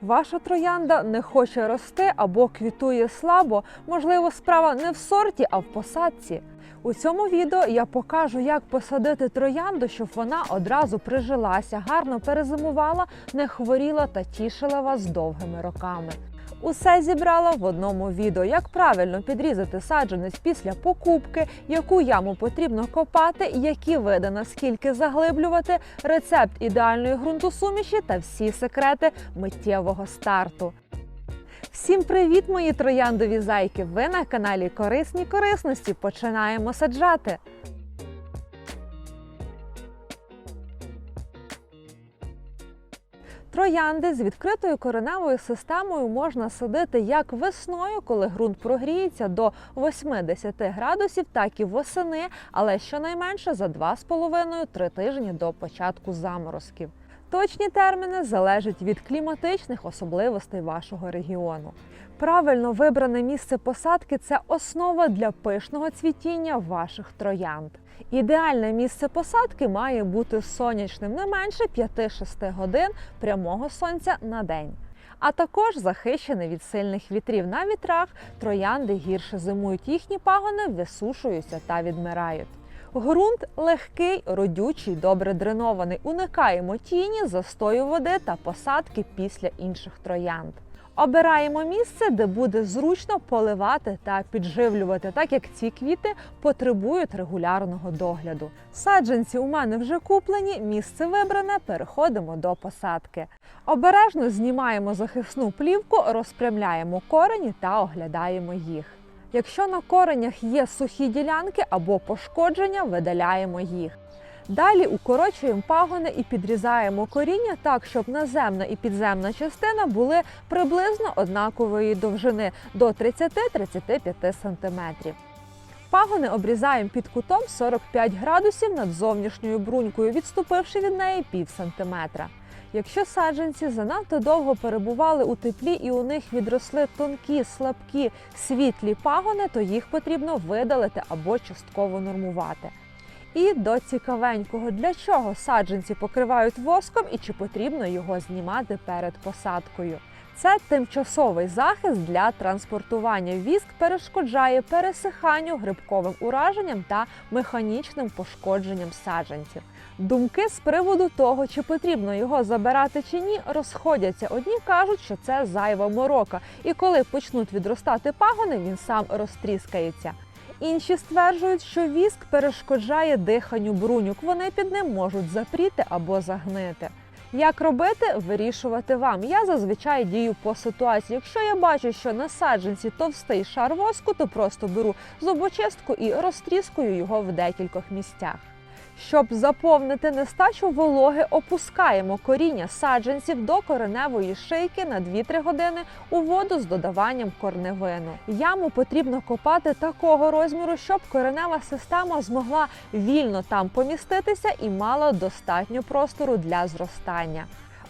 Ваша троянда не хоче рости або квітує слабо. Можливо, справа не в сорті, а в посадці. У цьому відео я покажу, як посадити троянду, щоб вона одразу прижилася, гарно перезимувала, не хворіла та тішила вас довгими роками. Усе зібрала в одному відео, як правильно підрізати саджанець після покупки, яку яму потрібно копати, які види наскільки заглиблювати, рецепт ідеальної ґрунтосуміші та всі секрети миттєвого старту. Всім привіт, мої трояндові зайки! Ви на каналі Корисні корисності. Починаємо саджати. Троянди з відкритою кореневою системою можна садити як весною, коли ґрунт прогріється до 80 градусів, так і восени, але щонайменше за 2,5-3 тижні до початку заморозків. Точні терміни залежать від кліматичних особливостей вашого регіону. Правильно вибране місце посадки це основа для пишного цвітіння ваших троянд. Ідеальне місце посадки має бути сонячним не менше 5-6 годин прямого сонця на день. А також захищене від сильних вітрів на вітрах, троянди гірше зимують їхні пагони, висушуються та відмирають. Ґрунт легкий, родючий, добре дренований. Уникаємо тіні, застою води та посадки після інших троянд. Обираємо місце, де буде зручно поливати та підживлювати, так як ці квіти потребують регулярного догляду. Саджанці у мене вже куплені, місце вибране, переходимо до посадки. Обережно знімаємо захисну плівку, розпрямляємо корені та оглядаємо їх. Якщо на коренях є сухі ділянки або пошкодження, видаляємо їх. Далі укорочуємо пагони і підрізаємо коріння так, щоб наземна і підземна частина були приблизно однакової довжини до 30-35 см. Пагони обрізаємо під кутом 45 градусів над зовнішньою брунькою, відступивши від неї пів сантиметра. Якщо саджанці занадто довго перебували у теплі і у них відросли тонкі, слабкі, світлі пагони, то їх потрібно видалити або частково нормувати. І до цікавенького, для чого саджанці покривають воском і чи потрібно його знімати перед посадкою. Це тимчасовий захист для транспортування. Віск перешкоджає пересиханню, грибковим ураженням та механічним пошкодженням саджанців. Думки з приводу того, чи потрібно його забирати чи ні, розходяться. Одні кажуть, що це зайва морока, і коли почнуть відростати пагони, він сам розтріскається. Інші стверджують, що віск перешкоджає диханню бруньок. Вони під ним можуть запріти або загнити. Як робити, вирішувати вам. Я зазвичай дію по ситуації. Якщо я бачу, що на саджанці товстий шар воску, то просто беру зубочистку і розтріскую його в декількох місцях. Щоб заповнити нестачу вологи, опускаємо коріння саджанців до кореневої шийки на 2-3 години у воду з додаванням корневину. Яму потрібно копати такого розміру, щоб коренева система змогла вільно там поміститися і мала достатньо простору для зростання.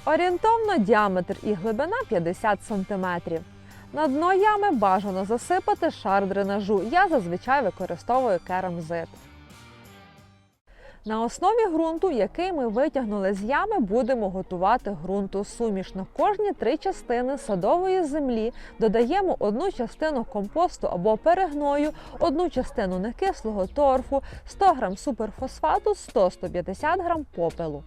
Орієнтовно діаметр і глибина 50 см. На дно ями бажано засипати шар дренажу. Я зазвичай використовую керамзит. На основі ґрунту, який ми витягнули з ями, будемо готувати ґрунту суміш. На кожні три частини садової землі додаємо одну частину компосту або перегною, одну частину некислого торфу, 100 г суперфосфату, 100-150 г попелу.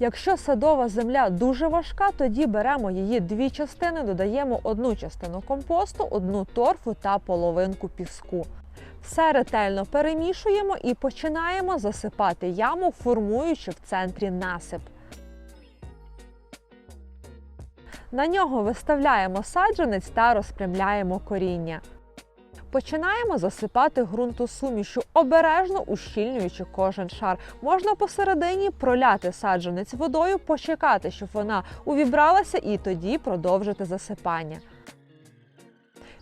Якщо садова земля дуже важка, тоді беремо її дві частини, додаємо одну частину компосту, одну торфу та половинку піску. Все ретельно перемішуємо і починаємо засипати яму, формуючи в центрі насип. На нього виставляємо саджанець та розпрямляємо коріння. Починаємо засипати ґрунтосумішю, обережно ущільнюючи кожен шар. Можна посередині проляти саджанець водою, почекати, щоб вона увібралася, і тоді продовжити засипання.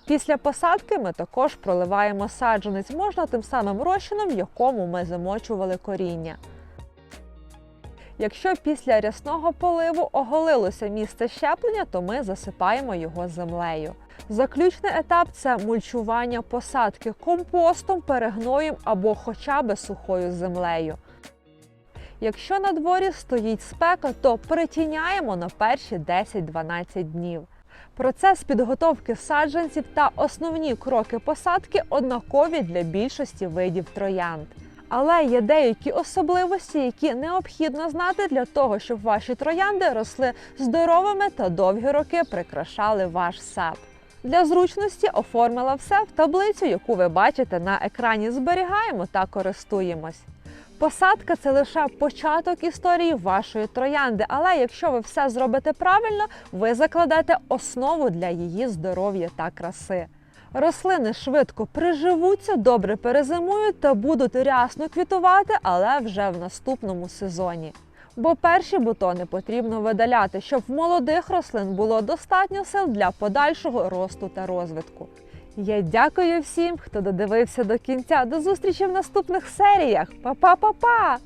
Після посадки ми також проливаємо саджанець, можна тим самим розчином, в якому ми замочували коріння. Якщо після рясного поливу оголилося місце щеплення, то ми засипаємо його землею. Заключний етап це мульчування посадки компостом, перегноєм або хоча б сухою землею. Якщо на дворі стоїть спека, то притіняємо на перші 10-12 днів. Процес підготовки саджанців та основні кроки посадки однакові для більшості видів троянд. Але є деякі особливості, які необхідно знати для того, щоб ваші троянди росли здоровими та довгі роки прикрашали ваш сад. Для зручності оформила все в таблицю, яку ви бачите на екрані. Зберігаємо та користуємось. Посадка це лише початок історії вашої троянди, але якщо ви все зробите правильно, ви закладете основу для її здоров'я та краси. Рослини швидко приживуться, добре перезимують та будуть рясно квітувати, але вже в наступному сезоні. Бо перші бутони потрібно видаляти, щоб в молодих рослин було достатньо сил для подальшого росту та розвитку. Я дякую всім, хто додивився до кінця. До зустрічі в наступних серіях. Па-па-па-па!